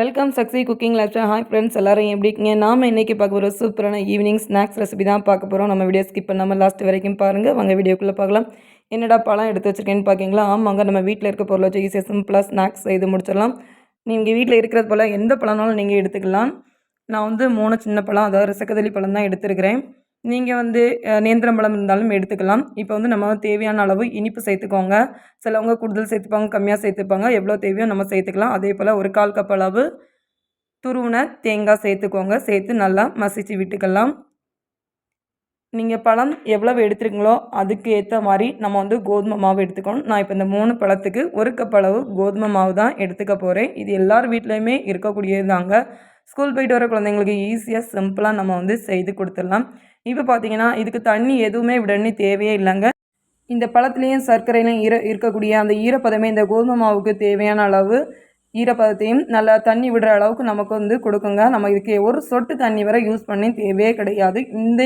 Welcome சக்ஸி cooking life hi friends எல்லாரும் எப்படி இருக்கீங்க? நாம இன்னைக்கு பார்க்க போகிற சூப்பரான ஈவினிங் ஸ்நாக்ஸ் ரெசிபி தான் பார்க்க போகிறோம் நம்ம வீடியோ ஸ்கிப் பண்ணாமல் லாஸ்ட் வரைக்கும் பாருங்கள் வாங்க வீடியோக்குள்ளே பார்க்கலாம். என்னடா பழம் எடுத்து வச்சிருக்கேன்னு பார்க்கிங்களா ஆமாங்க நம்ம வீட்டில் இருக்க பொருளை வச்சு ஈஸியாக சிம்பிளாக ஸ்நாக்ஸ் செய்து முடிச்சிடலாம். நீங்கள் வீட்டில் இருக்கிறது போல் எந்த பழம்னாலும் நீங்கள் எடுத்துக்கலாம். நான் வந்து மூணு சின்ன பழம் அதாவது ரசக்கதளி பழம் தான் எடுத்துருக்கிறேன். நீங்கள் வந்து நேந்திரம் பழம் இருந்தாலும் எடுத்துக்கலாம். இப்போ வந்து நம்ம தேவையான அளவு இனிப்பு சேர்த்துக்கோங்க. சிலவங்க கூடுதல் சேர்த்துப்பாங்க கம்மியாக சேர்த்துப்பாங்க. எவ்வளோ தேவையோ நம்ம சேர்த்துக்கலாம். அதே போல் ஒரு கால் கப் அளவு துருவின தேங்காய் சேர்த்துக்கோங்க. சேர்த்து நல்லா மசிச்சு விட்டுக்கலாம். நீங்கள் பழம் எவ்வளவு எடுத்துருக்கீங்களோ அதுக்கு ஏற்ற மாதிரி நம்ம வந்து கோதுமை மாவு எடுத்துக்கணும். நான் இப்போ இந்த மூணு பழத்துக்கு ஒரு கப் அளவு கோதுமை மாவு தான் எடுத்துக்க போகிறேன் இது எல்லார் வீட்லேயுமே இருக்கக்கூடியது தாங்க ஸ்கூல் போயிட்டு வர குழந்தைங்களுக்கு ஈஸியாக சிம்பிளாக நம்ம வந்து செய்து கொடுத்துடலாம். இப்போ பார்த்தீங்கன்னா இதுக்கு தண்ணி எதுவுமே விடணும் தேவையே இல்லைங்க. இந்த பழத்துலேயும் சர்க்கரையிலையும் ஈர இருக்கக்கூடிய அந்த ஈரப்பதமே இந்த கோதுமை மாவுக்கு தேவையான அளவு ஈரப்பதத்தையும் நல்லா தண்ணி விடுற அளவுக்கு நமக்கு வந்து கொடுக்குங்க. நம்ம இதுக்கு ஒரு சொட்டு தண்ணி வரை யூஸ் பண்ணி தேவையே கிடையாது. இந்த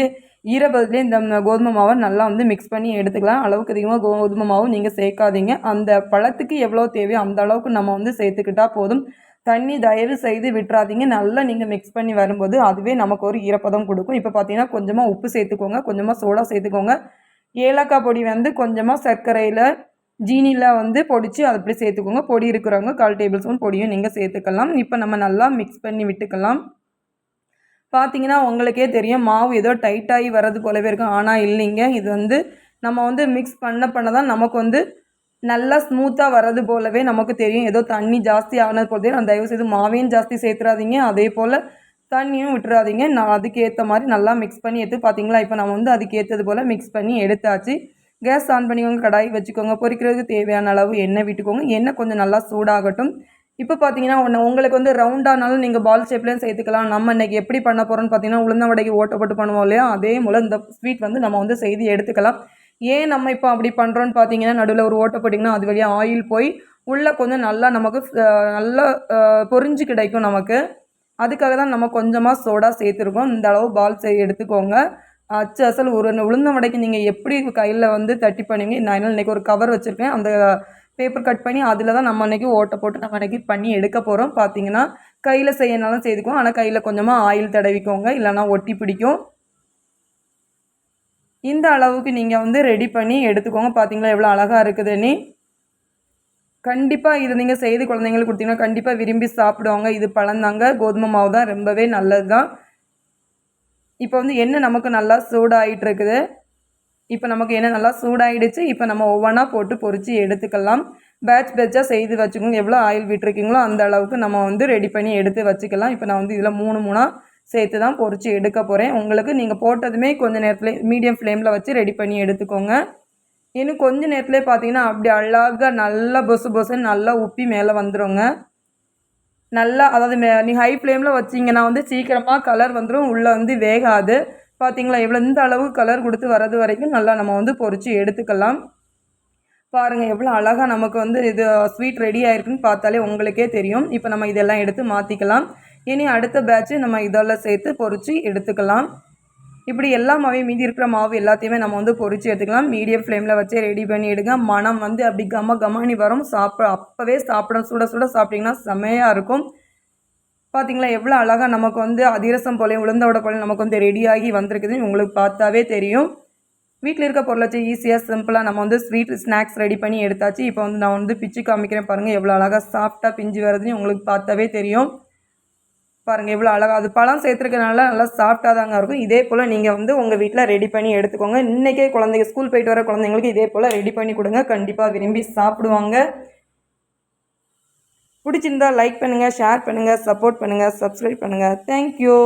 ஈரப்பதத்துலேயே இந்த கோதுமை மாவை நல்லா வந்து மிக்ஸ் பண்ணி எடுத்துக்கலாம். அளவுக்கு அதிகமாக கோதுமை மாவும் நீங்கள் சேர்க்காதீங்க. அந்த பழத்துக்கு எவ்வளோ தேவையோ அந்த அளவுக்கு நம்ம வந்து சேர்த்துக்கிட்டால் போதும். தண்ணி தயவு செய்து விட்டுறாதீங்க. நல்லா நீங்கள் மிக்ஸ் பண்ணி வரும்போது அதுவே நமக்கு ஒரு ஈரப்பதம் கொடுக்கும். இப்போ பார்த்தீங்கன்னா கொஞ்சமாக உப்பு சேர்த்துக்கோங்க. கொஞ்சமாக சோடா சேர்த்துக்கோங்க. ஏலக்காய் பொடி வந்து கொஞ்சமாக சர்க்கரையில் ஜீனியில் வந்து பொடிச்சு அது அப்படி சேர்த்துக்கோங்க. பொடி இருக்கிறவங்க கால் டேபிள் ஸ்பூன் பொடியும் நீங்கள் சேர்த்துக்கலாம். இப்போ நம்ம நல்லா மிக்ஸ் பண்ணி விட்டுக்கலாம். பார்த்தீங்கன்னா உங்களுக்கே தெரியும் மாவு ஏதோ டைட்டாகி வர்றது போலவே இருக்கும். ஆனால் இல்லைங்க. இது வந்து நம்ம வந்து மிக்ஸ் பண்ண பண்ண தான் நமக்கு வந்து நல்லா ஸ்மூத்தாக வர்றது போலவே நமக்கு தெரியும். ஏதோ தண்ணி ஜாஸ்தி ஆனது போலவே நான் தயவு செய்து மாவையும் ஜாஸ்தி சேர்த்துறாதீங்க. அதே போல் தண்ணியும் விட்டுறாதீங்க. நான் அதுக்கேற்ற மாதிரி நல்லா மிக்ஸ் பண்ணி எடுத்து பார்த்தீங்களா இப்போ நம்ம வந்து அதுக்கேற்றது போல் மிக்ஸ் பண்ணி எடுத்தாச்சு. கேஸ் ஆன் பண்ணிக்கோங்க. கடாய் வச்சுக்கோங்க. பொரிக்கிறதுக்கு தேவையான அளவு எண்ணெய் விட்டுக்கோங்க. எண்ணெய் கொஞ்சம் நல்லா சூடாகட்டும். இப்போ பார்த்தீங்கன்னா ஒன்று உங்களுக்கு வந்து ரவுண்டானாலும் நீங்கள் பால் ஷேப்லேயும் சேர்த்துக்கலாம். நம்ம இன்றைக்கி எப்படி பண்ண போகிறோம்னு பார்த்தீங்கன்னா உளுந்த வடைக்கு ஓட்ட போட்டு பண்ணுவோம் இல்லையா? அதே போல் இந்த ஸ்வீட் வந்து நம்ம வந்து செய்து எடுத்துக்கலாம். ஏன் நம்ம இப்போ அப்படி பண்ணுறோன்னு பார்த்தீங்கன்னா நடுவில் ஒரு ஓட்டை போட்டிங்கன்னா அது வழியாக ஆயில் போய் உள்ளே கொஞ்சம் நல்லா நமக்கு நல்லா பொறிஞ்சு பொரிஞ்சு கிடைக்கும் நமக்கு. அதுக்காக தான் நம்ம கொஞ்சமாக சோடா சேர்த்துருக்கோம். இந்த அளவு பால் செய்ய எடுத்துக்கோங்க. அச்சு அசல் ஒரு உளுந்த வடைக்கு நீங்கள் எப்படி கையில் வந்து தட்டி பண்ணுவீங்க? நான் இன்னைக்கு ஒரு கவர் வச்சுருக்கேன். அந்த பேப்பர் கட் பண்ணி அதில் தான் நம்ம அன்றைக்கி ஓட்டை போட்டு நம்ம அன்றைக்கி பண்ணி எடுக்க போகிறோம் பார்த்தீங்கன்னா கையில் செய்யனாலும் செய்துக்குவோம் ஆனால் கையில் கொஞ்சமாக ஆயில் தடவிக்கோங்க. இல்லைன்னா ஒட்டி பிடிக்கும். இந்த அளவுக்கு நீங்கள் வந்து ரெடி பண்ணி எடுத்துக்கோங்க. பார்த்தீங்களா எவ்வளோ அழகாக இருக்குதுன்னு கண்டிப்பாக இது நீங்கள் செய்து குழந்தைங்களுக்கு கொடுத்தீங்கன்னா கண்டிப்பாக விரும்பி சாப்பிடுவாங்க. இது பழந்தாங்க கோதுமை மாவு தான் ரொம்பவே நல்லது தான். இப்போ வந்து என்ன நமக்கு நல்லா சூடாகிட்டு இருக்குது. இப்போ நமக்கு என்ன நல்லா சூடாகிடுச்சு இப்போ நம்ம ஒவ்வொன்றா போட்டு பொறிச்சு எடுத்துக்கலாம். பேட்ச் பேட்சாக செய்து வச்சுக்கோங்க. எவ்வளோ ஆயில் விட்டுருக்கீங்களோ அந்த அளவுக்கு நம்ம வந்து ரெடி பண்ணி எடுத்து வச்சுக்கலாம். இப்போ நான் வந்து இதில் மூணு மூணாக சேர்த்து தான் பொறிச்சு எடுக்க போகிறேன் உங்களுக்கு நீங்கள் போட்டதுமே கொஞ்சம் நேரத்தில் மீடியம் ஃப்ளேமில் வச்சு ரெடி பண்ணி எடுத்துக்கோங்க. இன்னும் கொஞ்ச நேரத்துலேயே பார்த்தீங்கன்னா அப்படி அழகாக நல்லா பொசு பொசுன்னு நல்லா உப்பி மேலே வந்துருங்க. நல்லா அதாவது மே நீ ஹை ஃப்ளேமில் வச்சிங்கன்னா வந்து சீக்கிரமாக கலர் வந்துடும் உள்ளே வந்து வேகாது. பார்த்தீங்களா எவ்வளோ இந்த அளவு கலர் கொடுத்து வர்றது வரைக்கும் நல்லா நம்ம வந்து பொரித்து எடுத்துக்கலாம். பாருங்கள் எவ்வளோ அழகாக நமக்கு வந்து இது ஸ்வீட் ரெடி ஆயிருக்குன்னு பார்த்தாலே உங்களுக்கே தெரியும். இப்போ நம்ம இதெல்லாம் எடுத்து மாற்றிக்கலாம் இனி அடுத்த பேட்ச்சு நம்ம இதெல்லாம் சேர்த்து பொரித்து எடுத்துக்கலாம். இப்படி எல்லா மாவையும் மீதி இருக்கிற மாவு எல்லாத்தையுமே நம்ம வந்து பொறிச்சு எடுத்துக்கலாம். மீடியம் ஃப்ளேமில் வச்சே ரெடி பண்ணி எடுங்க. மனம் வந்து அப்படி கம கமானி வரும். சாப்பிட அப்போவே சாப்பிட சுட சுட சாப்பிட்டிங்கன்னா செமையாக இருக்கும். பார்த்தீங்களா எவ்வளோ அழகாக நமக்கு வந்து அதிரசம் போலையும் உளுந்த போலையும் நமக்கு வந்து ரெடியாகி வந்திருக்குதுன்னு உங்களுக்கு பார்த்தாவே தெரியும். வீட்டில் இருக்க பொருளை வச்சு ஈஸியாக சிம்பிளாக நம்ம வந்து ஸ்வீட் ஸ்நாக்ஸ் ரெடி பண்ணி எடுத்தாச்சு. இப்போ வந்து நான் வந்து பிச்சு காமிக்கிறேன் பாருங்கள் எவ்வளோ அழகாக சாஃப்டாக பிஞ்சு வரதுன்னு உங்களுக்கு பார்த்தாவே தெரியும். பாருங்கள் இவ்வளோ அழகாக அது பழம் சேர்த்துருக்கனால நல்லா சாஃப்டாக தாங்க இருக்கும். இதே போல் நீங்கள் வந்து உங்கள் வீட்டில் ரெடி பண்ணி எடுத்துக்கோங்க. இன்றைக்கே குழந்தைங்க ஸ்கூல் போயிட்டு வர குழந்தைங்களுக்கு இதே போல் ரெடி பண்ணி கொடுங்க. கண்டிப்பாக விரும்பி சாப்பிடுவாங்க. பிடிச்சிருந்தா லைக் பண்ணுங்கள் ஷேர் பண்ணுங்கள் சப்போர்ட் பண்ணுங்கள் சப்ஸ்கிரைப் பண்ணுங்கள் தேங்க்யூ